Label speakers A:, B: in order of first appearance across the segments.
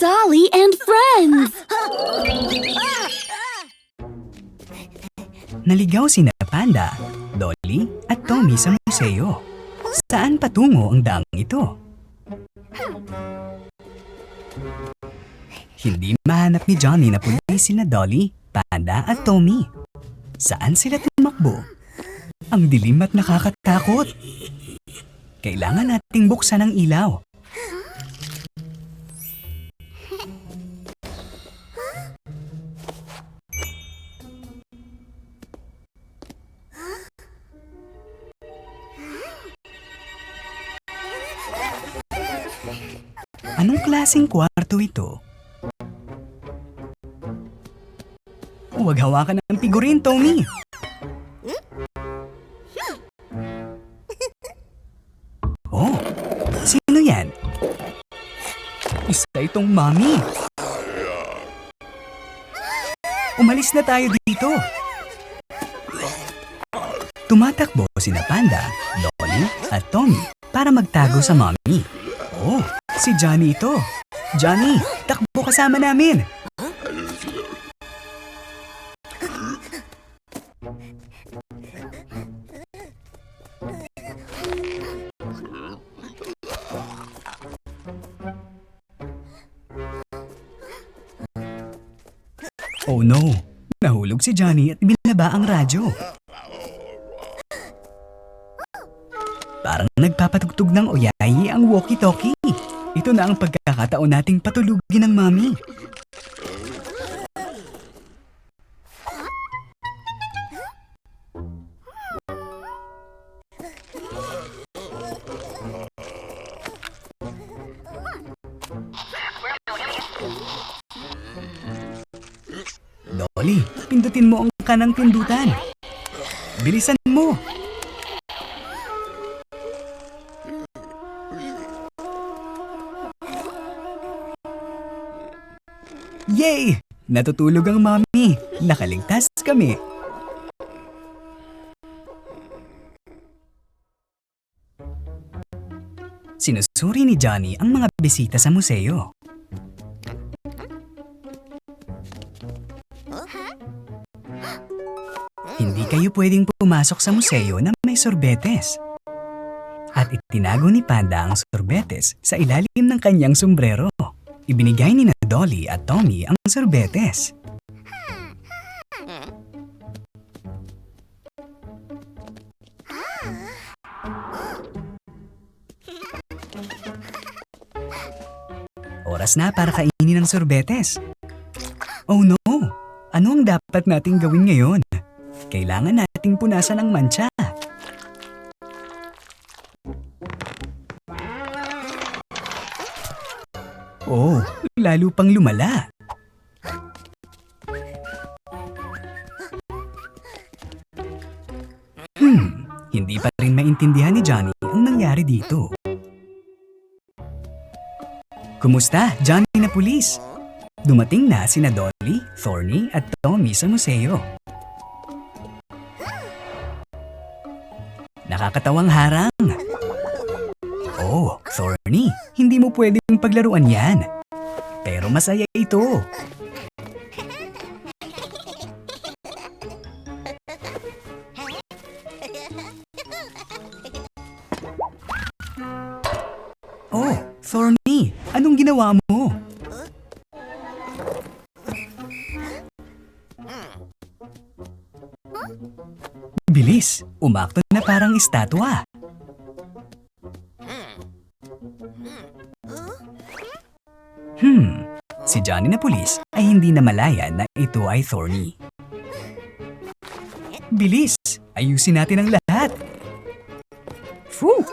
A: Dolly and friends!
B: Naligaw sina Panda, Dolly at Tommy sa museo. Saan patungo ang daang ito? Hindi mahanap ni Johnny na pulis sina Dolly, Panda at Tommy. Saan sila tumakbo? Ang dilim at nakakatakot. Kailangan nating buksan ang ilaw. Anong klaseng kwarto ito? Huwag hawakan ng figurin, Tommy. Oh, sino yan? Isa itong mami. Umalis na tayo dito. Tumatakbo sina Panda, Dolly at Tommy para magtago sa mami. Oh, si Johnny ito. Johnny, takbo kasama namin. Oh no, nahulog si Johnny at binaba ang radyo. Parang nagpapatugtog ng oyayi ang walkie-talkie. Ito na ang pagkakataon nating patulugin ng mami. Dolly, pindutin mo ang kanang pindutan. Bilisan mo! Natutulog ang mami. Nakaligtas kami. Sinusuri ni Johnny ang mga bisita sa museo. Hindi kayo pwedeng pumasok sa museo na may sorbetes. At itinago ni Panda ang sorbetes sa ilalim ng kanyang sombrero. Ibinigay ni na Dolly at Tommy ang sorbetes. Oras na para kainin ang sorbetes. Oh no! Ano ang dapat nating gawin ngayon? Kailangan nating punasan ang mancha. Oh, lalo pang lumala. Hmm, hindi pa rin maintindihan ni Johnny ang nangyari dito. Kumusta, Johnny na pulis? Dumating na sina Dolly, Thorny at Tommy sa museo. Nakakatawang harang. Thorny, hindi mo pwedeng paglaruan yan. Pero masaya ito. Oh, Thorny, anong ginawa mo? Bilis, umakto na parang estatwa. Hmm, si Johnny na pulis ay hindi na malaya na ito ay Thorny. Bilis, ayusin natin ang lahat. Phew!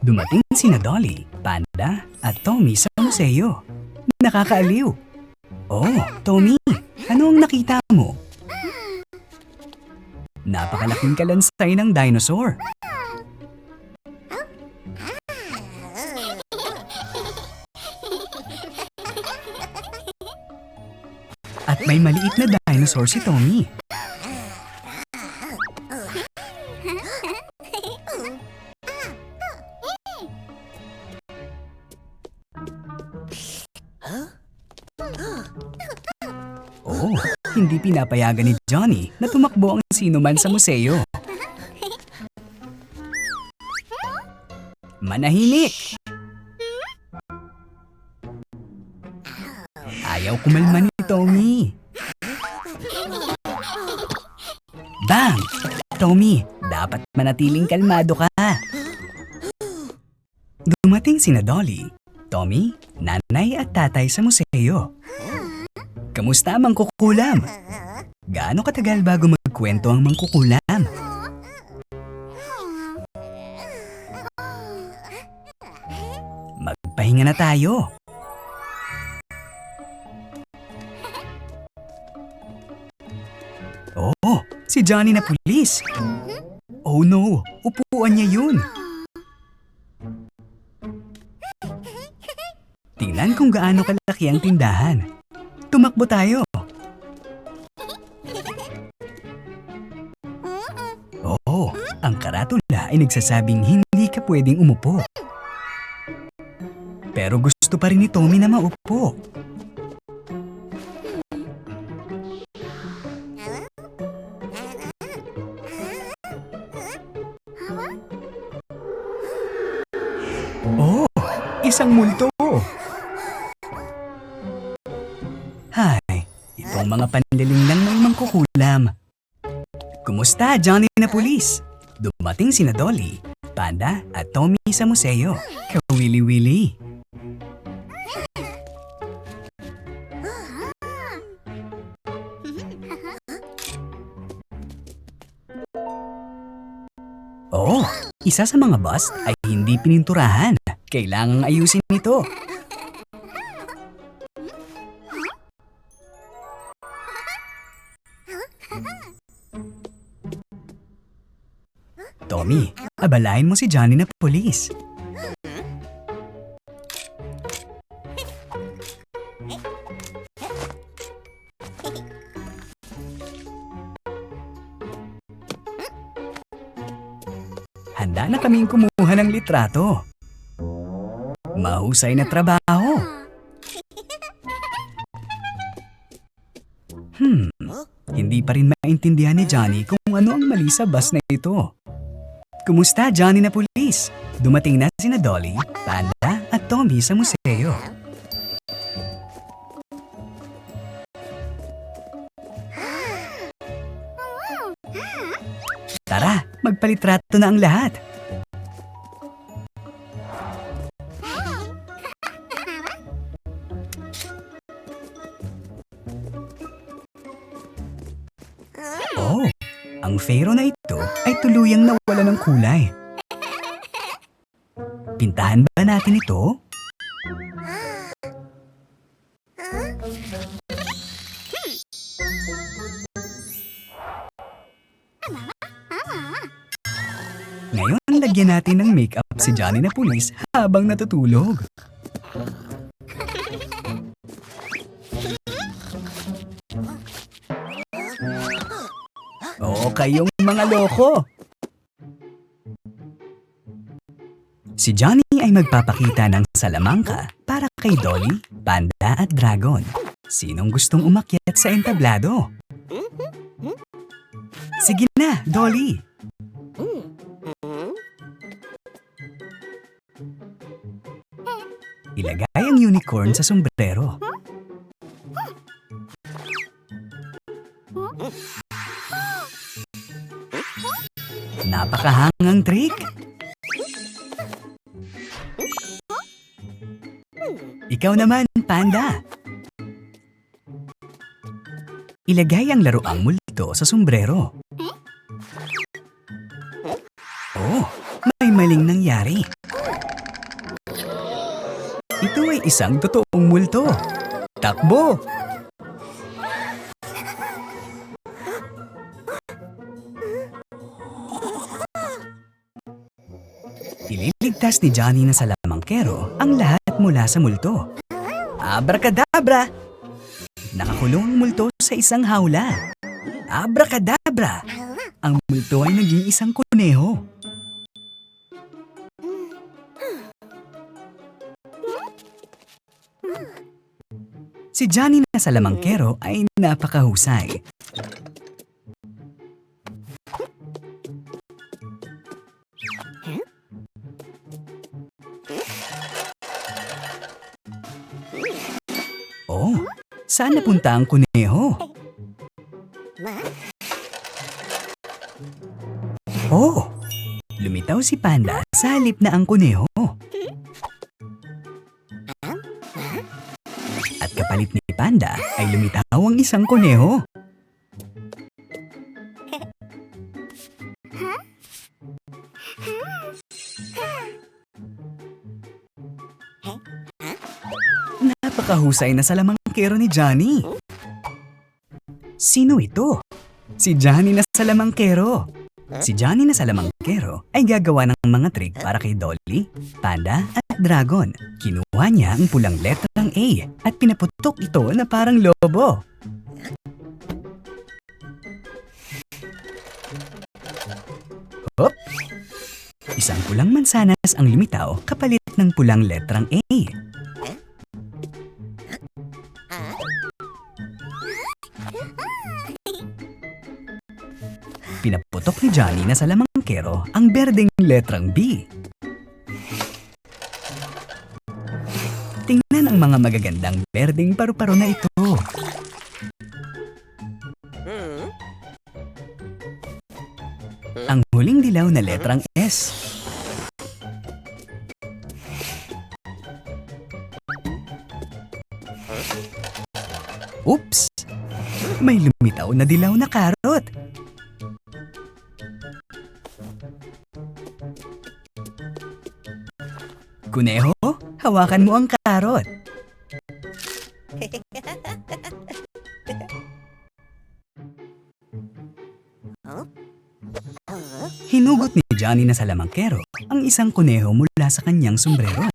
B: Dumating sina Dolly, Panda at Tommy sa museo. Nakakaaliw. Oh, Tommy, ano ang nakita mo? Napakalaking kalansay ng dinosaur. May maliit na dinosaur si Tommy. Oh, hindi pinapayagan ni Johnny na tumakbo ang sino man sa museo. Manahimik! Ayaw kumalma ni Tommy. Bang! Tommy, dapat manatiling kalmado ka. Dumating sina Dolly, Tommy, nanay at tatay sa museo. Kamusta ang mangkukulam? Gaano katagal bago magkwento ang mangkukulam? Magpahinga na tayo. Si Johnny na pulis. Oh no, upuan niya yun. Tingnan kung gaano kalaki ang tindahan. Tumakbo tayo. Oo, ang karatula ay nagsasabing hindi ka pwedeng umupo. Pero gusto pa rin ni Tommy na maupo. Oh, isang multo. Hay, itong mga panliling lang ng mangkukulam. Kumusta, Johnny na pulis? Dumating sina Dolly, Panda at Tommy sa museo. Kawili-wili. Oo, isa sa mga bus ay hindi pininturahan. Kailangang ayusin ito. Tommy, abalahin mo si Johnny na polis. Handa na kaming kumuha ng litrato. Mahusay na trabaho. Hmm, hindi pa rin maintindihan ni Johnny kung ano ang mali sa bus na ito. Kumusta, Johnny na pulis? Dumating na sina Dolly, Panda at Tommy sa museo. Magpalitrato na ang lahat. Oh, ang Pharaoh na ito ay tuluyang nawala ng kulay. Pintahan ba natin ito? Ngayon, lagyan natin ng makeup si Johnny na pulis habang natutulog. Oo, kayong mga loko. Si Johnny ay magpapakita ng salamangka para kay Dolly, Panda at Dragon. Sinong gustong umakyat sa entablado? Sige na, Dolly. Ilagay ang unicorn sa sombrero. Napakahangang trick. Ikaw naman, Panda. Ilagay ang laruang multo sa sombrero. Oh, may maling nangyari. Isang totoong multo. Takbo! Ililigtas ni Johnny na salamangkero ang lahat mula sa multo. Abracadabra! Nakakulong ang multo sa isang hawla. Abracadabra! Ang multo ay naging isang kuneho. Si Johnny na salamangkero ay napakahusay. Oh, saan napunta ang kuneho? Oh, lumitaw si Panda sa halip na ang kuneho. Panda ay lumitaw ang isang kuneho. Napakahusay na salamangkero ni Johnny. Sino ito? Si Johnny na salamangkero. Si Johnny na salamangkero ay gagawa ng mga trick para kay Dolly, Panda at Dragon. Kinuha niya ang pulang letrang A at pinaputok ito na parang lobo. Hop! Isang pulang mansanas ang lumitaw kapalit ng pulang letrang A. Pinaputok ni Johnny na sa lamangkero ang berdeng letrang B. ang mga magagandang berdeng paru-paro na ito. Ang huling dilaw na letrang S. Oops! May lumitaw na dilaw na karot. Kuneho, hawakan mo ang karot. Hinugot ni Johnny na salamangkero ang isang kuneho mula sa kanyang sombrero.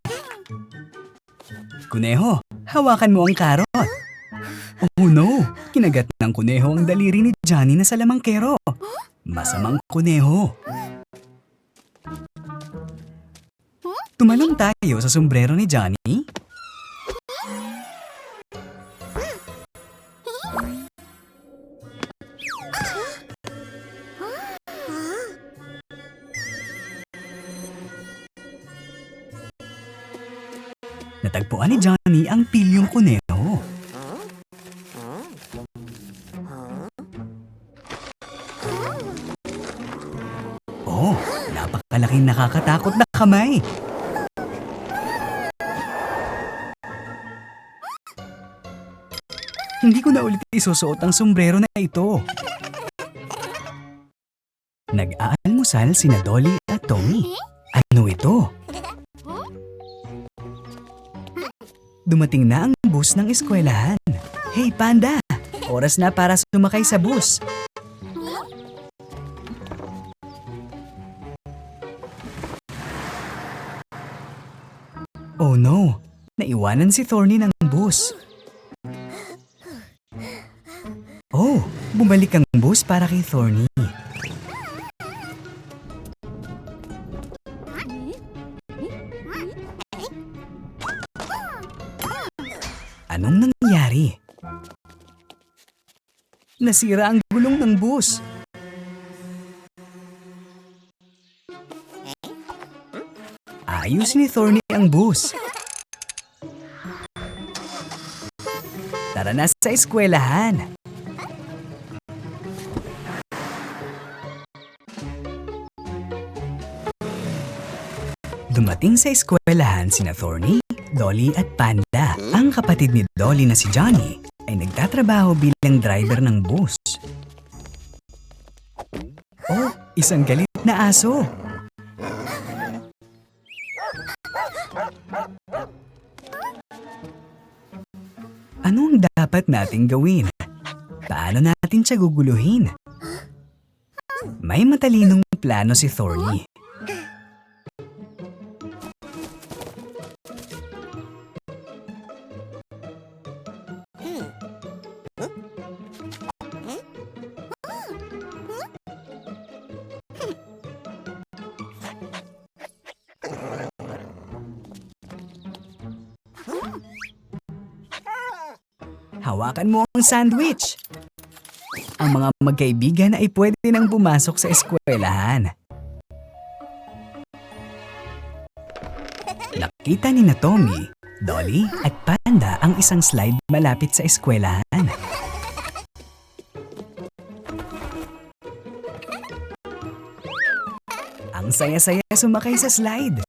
B: Kuneho, hawakan mo ang karot. Oh no! Kinagat ng kuneho ang daliri ni Johnny na salamangkero. Masamang kuneho. Tumalon tayo sa sombrero ni Johnny. Nakakatakot na kamay. Hindi ko na ulit isusuot ang sombrero na ito. Nag-aalmusal sina Dolly at Tommy. Ano ito? Dumating na ang bus ng eskwelahan. Hey Panda! Oras na para sumakay sa bus. Oh no! Naiwanan si Thorny ng bus. Oh, bumalik ang bus para kay Thorny. Anong nangyari? Nasira ang gulong ng bus. Ayos ni Thorny ang bus. Tara na sa eskwelahan. Dumating sa eskwelahan sina Thorny, Dolly at Panda. Ang kapatid ni Dolly na si Johnny ay nagtatrabaho bilang driver ng bus. Oh, isang galit na aso. Ano ang dapat nating gawin? Paano natin siya guguluhin? May matalinong plano si Thorny. Hawakan mo ang sandwich. Ang mga magkaibigan ay pwede nang pumasok sa eskwelahan. Nakita ni na Tommy, Dolly at Panda ang isang slide malapit sa eskwelahan. Ang saya-saya sumakay sa slide.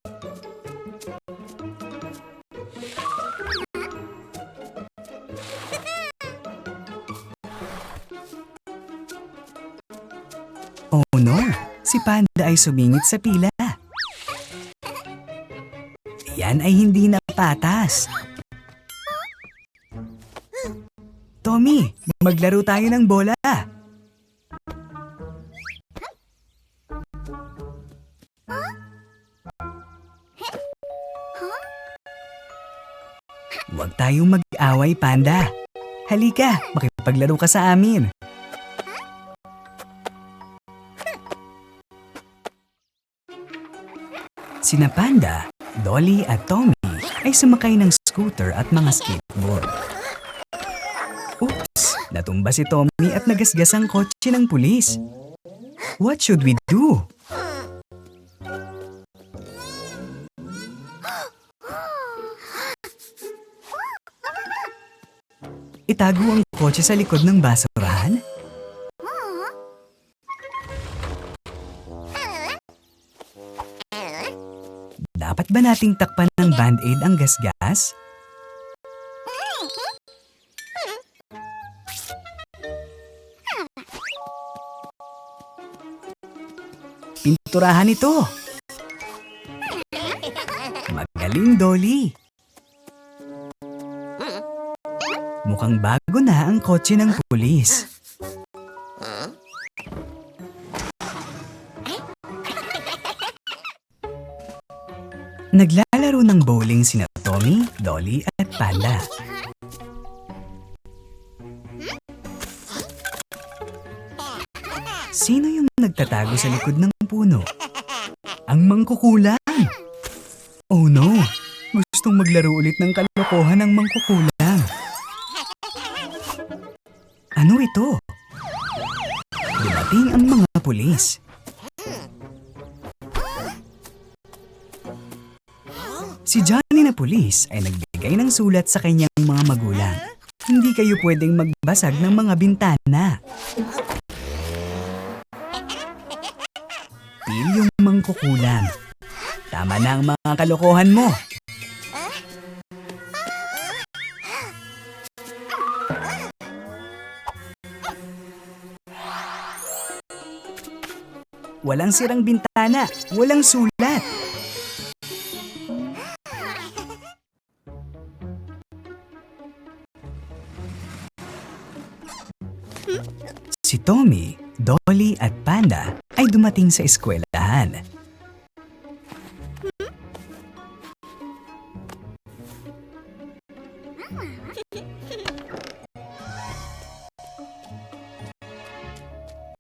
B: No, si Panda ay sumingit sa pila. Yan ay hindi na patas. Tommy, maglaro tayo ng bola. Huwag tayong mag-away, Panda. Halika, makipaglaro ka sa amin. Sina Panda, Dolly at Tommy ay sumakay ng scooter at mga skateboard. Oops! Natumba si Tommy at nagasgas ang kotse ng pulis. What should we do? Itago ang kotse sa likod ng basurahan? Dapat ba nating takpan ng band-aid ang gasgas? Pinturahan ito. Magaling, Dolly. Mukhang bago na ang kotse ng pulis. Naglalaro ng bowling sina Tommy, Dolly at Panda. Sino yung nagtatago sa likod ng puno? Ang mangkukulam! Oh no! Gustong maglaro ulit ng kalokohan ng mangkukulam. Ano ito? Dumating ang mga pulis. Si Johnny na pulis ay nagbigay ng sulat sa kanyang mga magulang. Hindi kayo pwedeng magbasag ng mga bintana. Pil yung mangkukulam. Tama na ang mga kalokohan mo. Walang sirang bintana, walang sulat. Tommy, Dolly at Panda ay dumating sa eskwelahan.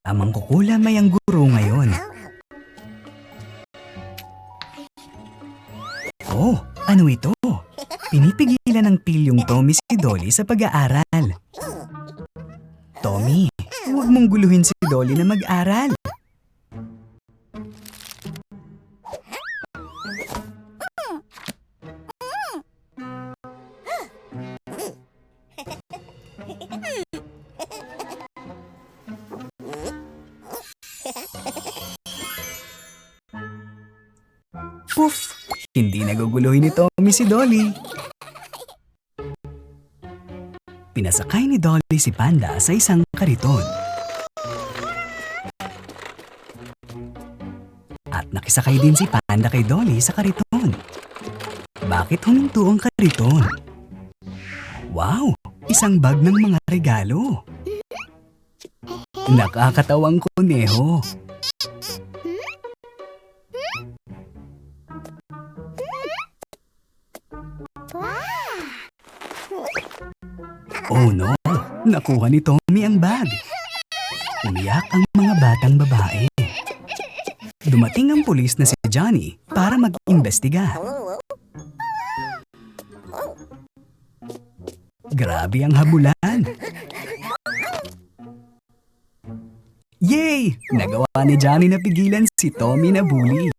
B: Ang mangkukulam ay ang guro ngayon. Oh, ano ito? Pinipigilan ng pilyong Tommy si Dolly sa pag-aaral. Tommy, huwag mong guluhin si Dolly na mag-aral. Poof! Hindi naguguluhin ni Tommy si Dolly. Pinasakay ni Dolly si Panda sa isang kariton. Nakisakay din si Panda kay Dolly sa kariton. Bakit huminto ang kariton? Wow! Isang bag ng mga regalo. Nakakatawang kuneho. Oh no! Nakuha ni Tommy ang bag. Umiyak ang mga batang babae dumating ang pulis na si Johnny para mag-imbestiga. Grabe ang habulan! Yay! Nagawa ni Johnny na pigilan si Tommy na bully.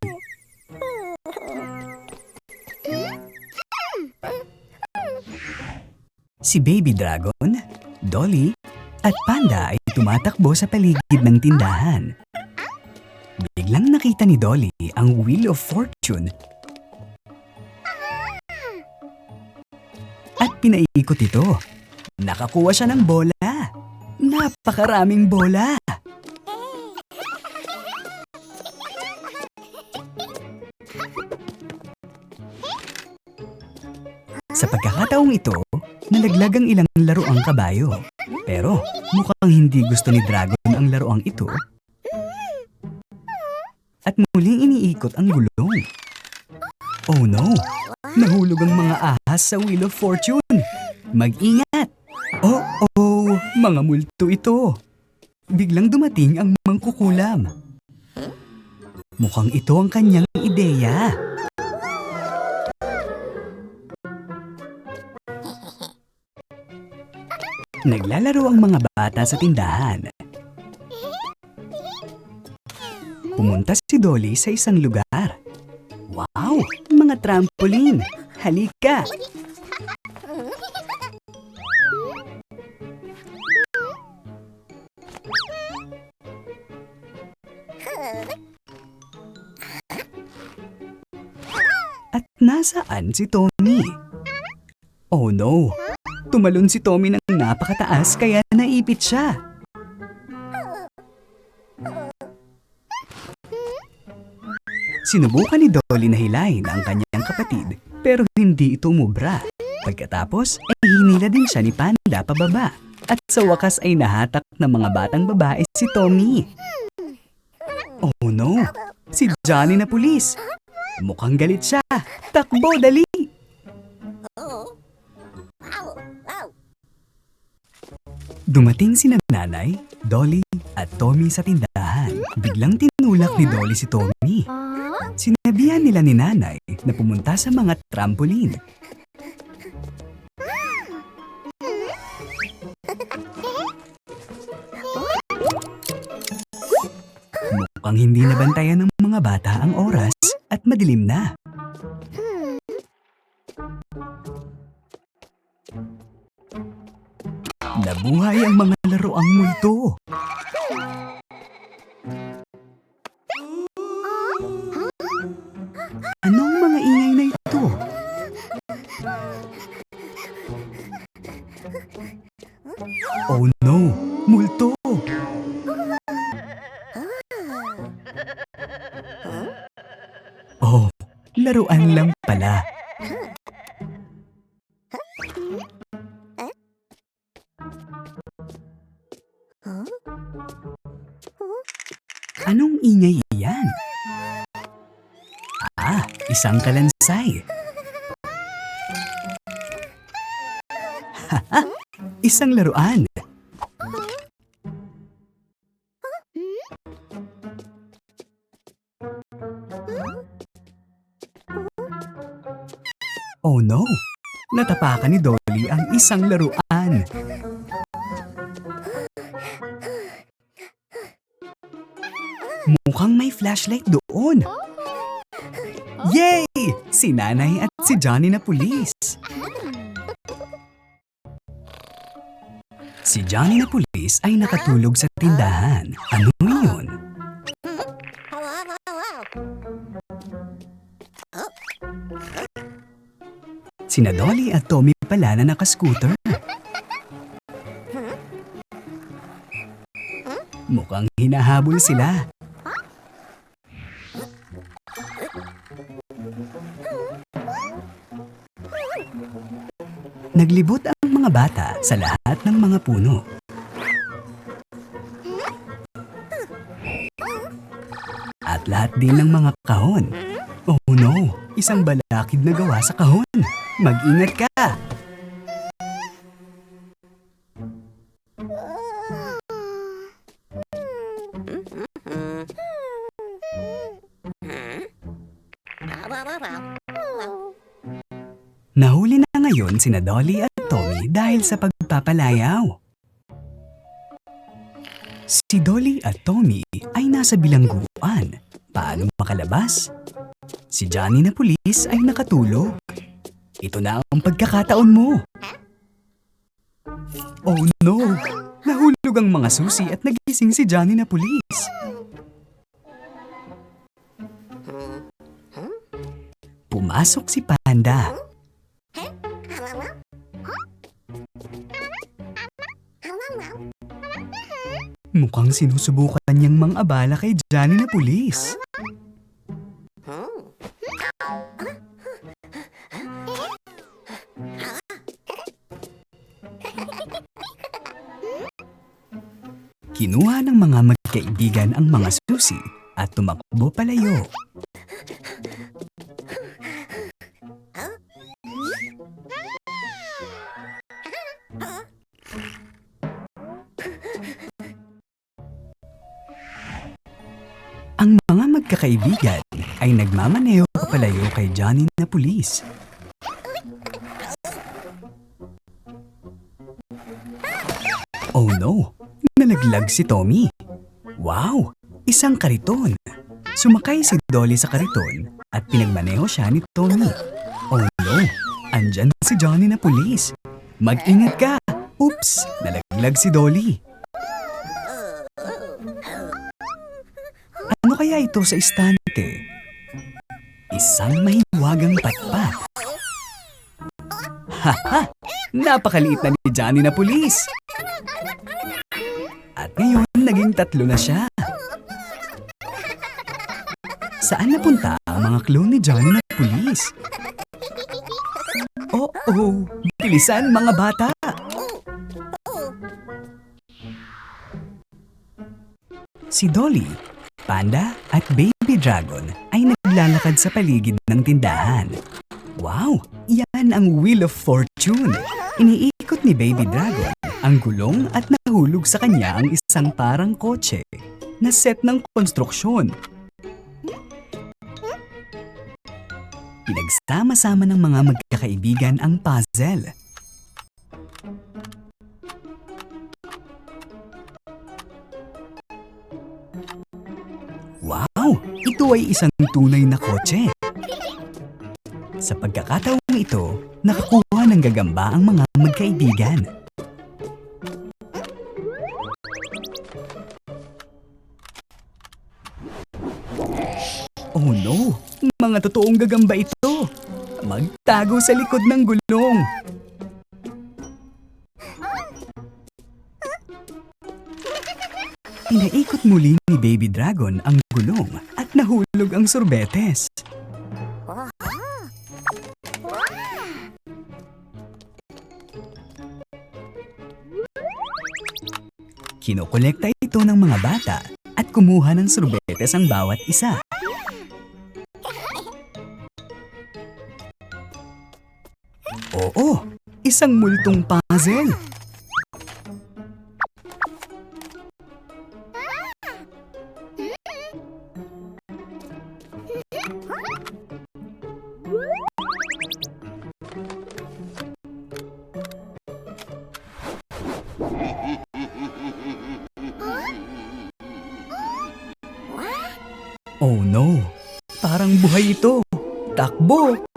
B: Si Baby Dragon, Dolly, at Panda ay tumatakbo sa paligid ng tindahan Biglang nakita ni Dolly ang Wheel of Fortune at pinaikot ito. Nakakuha siya ng bola. Napakaraming bola. Sa pagkakataong ito, nalaglag ang ilang laruang kabayo. Pero mukhang hindi gusto ni Dragon ang laruang ito. At muling iniikot ang gulong. Oh no! Nahulog ang mga ahas sa Wheel of Fortune. Mag-ingat! Oh, oh! Mga multo ito. Biglang dumating ang mangkukulam. Mukhang ito ang kanyang ideya. Naglalaro ang mga bata sa tindahan. Pumunta Dolly sa isang lugar. Wow! Mga trampoline! Halika! At nasaan si Tommy? Oh no! Tumalon si Tommy ng napakataas kaya naipit siya. Sinubukan ni Dolly na hilahin ang kanyang kapatid pero hindi ito umubra. Pagkatapos ay hinila din siya ni Panda pababa at sa wakas ay nahatak ng mga batang babae si Tommy. Oh no! Si Johnny na pulis! Mukhang galit siya! Takbo, dali! Dumating si nanay, Dolly at Tommy sa tindahan. Biglang tinulak ni Dolly si Tommy. Sinabihan nila ni nanay na pumunta sa mga trampoline. Mukhang hindi nabantayan ng mga bata ang oras at madilim na. Nabuhay ang mga laruang multo. Oh no! Multo! Oh, laruan lang pala. Anong ingay iyan? Ah, isang kalansay. Isang laruan. Oh no! Natapakan ni Dolly ang isang laruan. Mukhang may flashlight doon. Yay! Si nanay at si Johnny na pulis. Si Johnny na pulis ay nakatulog sa tindahan. Ano yun? Sina Dolly at Tommy pala na nakascooter. Mukhang hinahabol sila. Naglibot ang mga bata sa lahat ng mga puno. At lahat din ng mga kahon. Oh no, isang balakid na gawa sa kahon. Mag-ingat ka! Nahuli na ngayon sina Dolly at Tommy dahil sa pagpapalayaw. Si Dolly at Tommy ay nasa bilangguan. Paano makalabas? Si Johnny na pulis ay nakatulog. Ito na ang pagkakataon mo. Oh no! Nahulog ang mga susi at nagising si Johnny na pulis. Pumasok si Panda. Mukhang sinusubukan niyang mang-abala kay Johnny na pulis. Kinuha ng mga magkaibigan ang mga susi at tumakbo palayo. Ang mga magkakaibigan ay nagmamaneho palayo kay Johnny na pulis. Oh no! Nalaglag si Tommy. Wow! Isang kariton. Sumakay si Dolly sa kariton at pinagmaneho siya ni Tommy. Oh no! Andyan si Johnny na pulis. Mag-ingat ka! Oops! Nalaglag si Dolly. Ano kaya ito sa istante? Isang mahiwagang patpat. Haha! Napakaliit na ni Johnny na pulis. At ngayon, naging tatlo na siya. Saan napunta ang mga clone ni Johnny na pulis? Oh, oh, bilisan mga bata! Si Dolly, Panda at Baby Dragon ay naglalakad sa paligid ng tindahan. Wow! Yan ang Wheel of Fortune! Iniikot ni Baby Dragon ang gulong at nahulog sa kanya ang isang parang kotse na set ng konstruksyon. Pinagsama-sama ng mga magkakaibigan ang puzzle. Wow! Ito ay isang tunay na kotse. Sa pagkakataong ito, nakakuha ng gagamba ang mga magkaibigan. Oh no! Mga totoong gagamba ito! Magtago sa likod ng gulong! Pinaikot muli ni Baby Dragon ang gulong at nahulog ang sorbetes. Kinokolekta ito ng mga bata at kumuha ng sorbetes ang bawat isa. Oo, isang multong puzzle. Oh no, parang buhay ito. Takbo!